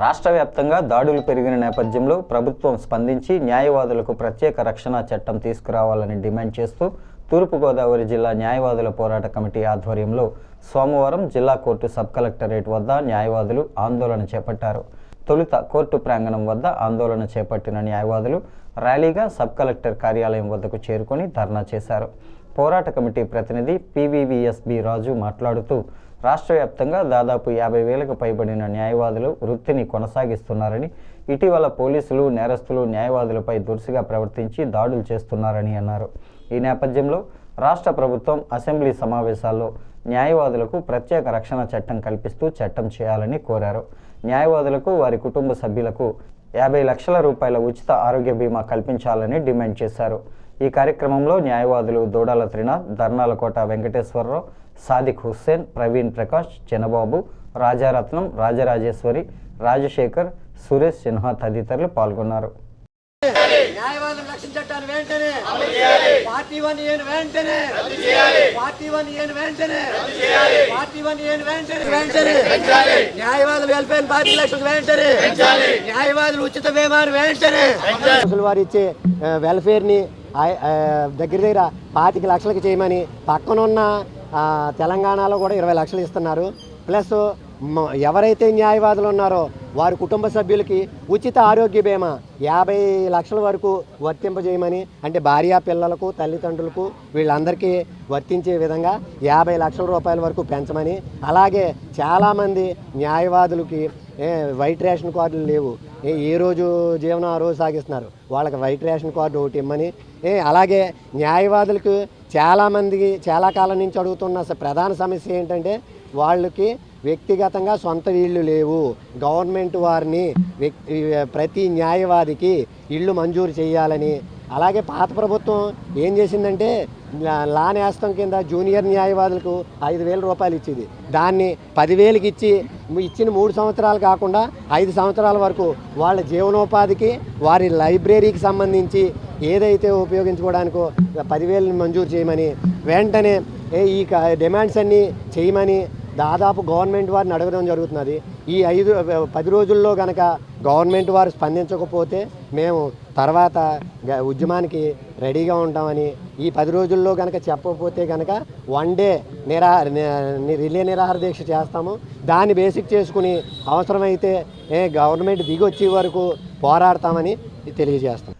రాష్ట్ర వ్యాప్తంగా దాడులు పెరిగిన నేపథ్యంలో ప్రభుత్వం స్పందించి న్యాయవాదులకు ప్రత్యేక రక్షణ చట్టం తీసుకురావాలని డిమాండ్ చేస్తూ తూర్పుగోదావరి జిల్లా న్యాయవాదుల పోరాట కమిటీ ఆధ్వర్యంలో సోమవారం జిల్లా కోర్టు సబ్ కలెక్టరేట్ వద్ద న్యాయవాదులు ఆందోళన చేపట్టారు. తొలుత కోర్టు ప్రాంగణం వద్ద ఆందోళన చేపట్టిన న్యాయవాదులు ర్యాలీగా సబ్ కలెక్టర్ కార్యాలయం వద్దకు చేరుకొని ధర్నా చేశారు. పోరాట కమిటీ ప్రతినిధి పివివిఎస్బి రాజు మాట్లాడుతూ రాష్ట్ర వ్యాప్తంగా దాదాపు యాభై వేలకు పైబడిన న్యాయవాదులు వృత్తిని కొనసాగిస్తున్నారని ఇటీవల పోలీసులు నేరస్తులు న్యాయవాదులపై దురుసుగా ప్రవర్తించి దాడులు చేస్తున్నారని అన్నారు. ఈ నేపథ్యంలో రాష్ట్ర ప్రభుత్వం అసెంబ్లీ సమావేశాల్లో న్యాయవాదులకు ప్రత్యేక రక్షణ చట్టం కల్పిస్తూ చట్టం చేయాలని కోరారు. న్యాయవాదులకు వారి కుటుంబ సభ్యులకు యాభై లక్షల రూపాయల ఉచిత ఆరోగ్య బీమా కల్పించాలని డిమాండ్ చేశారు. ఈ కార్యక్రమంలో న్యాయవాదులు దూడాల త్రినాథ్ ధర్నాలకోట వెంకటేశ్వరరావు సాదిక్ హుస్సేన్ ప్రవీణ్ ప్రకాష్ చిన్నబాబు రాజారత్నం రాజరాజేశ్వరి రాజశేఖర్ సురేష్ సిన్హా తదితరులు పాల్గొన్నారు. న్యాయవాదుల రక్షణ చట్టాన్ని వెంటనే. పార్టీ వన్ ఏను వెంటనే. పార్టీ వన్ ఏను వెంటనే. పార్టీ వన్ ఏను వెంటనే. వెంటనే. న్యాయవాదులు వెల్ఫేర్ పార్టీ లక్షలు వెంటనే. న్యాయవాదులు ఉచిత బీమాను వెంటనే. వారు ఇచ్చే ఆ- ఆ, దగ్గర దగ్గర పాతిక లక్షలకు చేయమని పక్కనున్న ఉన్న తెలంగాణలో కూడా ఇరవై లక్షలు ఇస్తున్నారు. ప్లస్ ఎవరైతే న్యాయవాదులు ఉన్నారో వారి కుటుంబ సభ్యులకి ఉచిత ఆరోగ్య బీమా యాభై లక్షల వరకు వర్తింపజేయమని అంటే భార్య పిల్లలకు తల్లిదండ్రులకు వీళ్ళందరికీ వర్తించే విధంగా యాభై లక్షల రూపాయల వరకు పెంచమని అలాగే చాలామంది న్యాయవాదులకి వైట్ రేషన్ కార్డులు లేవు. ఏ, ఏ రోజు జీవనం ఆ రోజు సాగిస్తున్నారు. వాళ్ళకి వైట్ రేషన్ కార్డు ఒకటి ఇమ్మని. ఏ, అలాగే న్యాయవాదులకు చాలామందికి చాలా కాలం నుంచి అడుగుతున్న ప్రధాన సమస్య ఏంటంటే వాళ్ళకి వ్యక్తిగతంగా సొంత ఇళ్ళు లేవు. గవర్నమెంట్ వారిని వ్యక్తి ప్రతి న్యాయవాదికి ఇళ్ళు మంజూరు చేయాలని అలాగే పాత ప్రభుత్వం ఏం చేసిందంటే లా- నేస్తం కింద జూనియర్ న్యాయవాదులకు ఐదు వేల రూపాయలు ఇచ్చేది. దాన్ని పదివేలకి ఇచ్చి ఇచ్చిన మూడు సంవత్సరాలు కాకుండా ఐదు సంవత్సరాల వరకు వాళ్ళ జీవనోపాధికి వారి లైబ్రరీకి సంబంధించి ఏదైతే ఉపయోగించుకోవడానికో పదివేలు మంజూరు చేయమని వెంటనే ఈ డిమాండ్స్ అన్నీ చేయమని దాదాపు గవర్నమెంట్ వారిని అడగడం జరుగుతున్నది. ఈ ఐదు పది రోజుల్లో కనుక గవర్నమెంట్ వారు స్పందించకపోతే మేము తర్వాత గ- ఉద్యమానికి రెడీగా ఉంటామని ఈ పది రోజుల్లో కనుక చెప్పకపోతే కనుక వన్ డే నిరా రిలే నిరాహార దీక్ష చేస్తాము. దాన్ని బేసిక్ చేసుకుని అవసరమైతే గవర్నమెంట్ దిగొచ్చే వరకు పోరాడతామని తెలియజేస్తాం.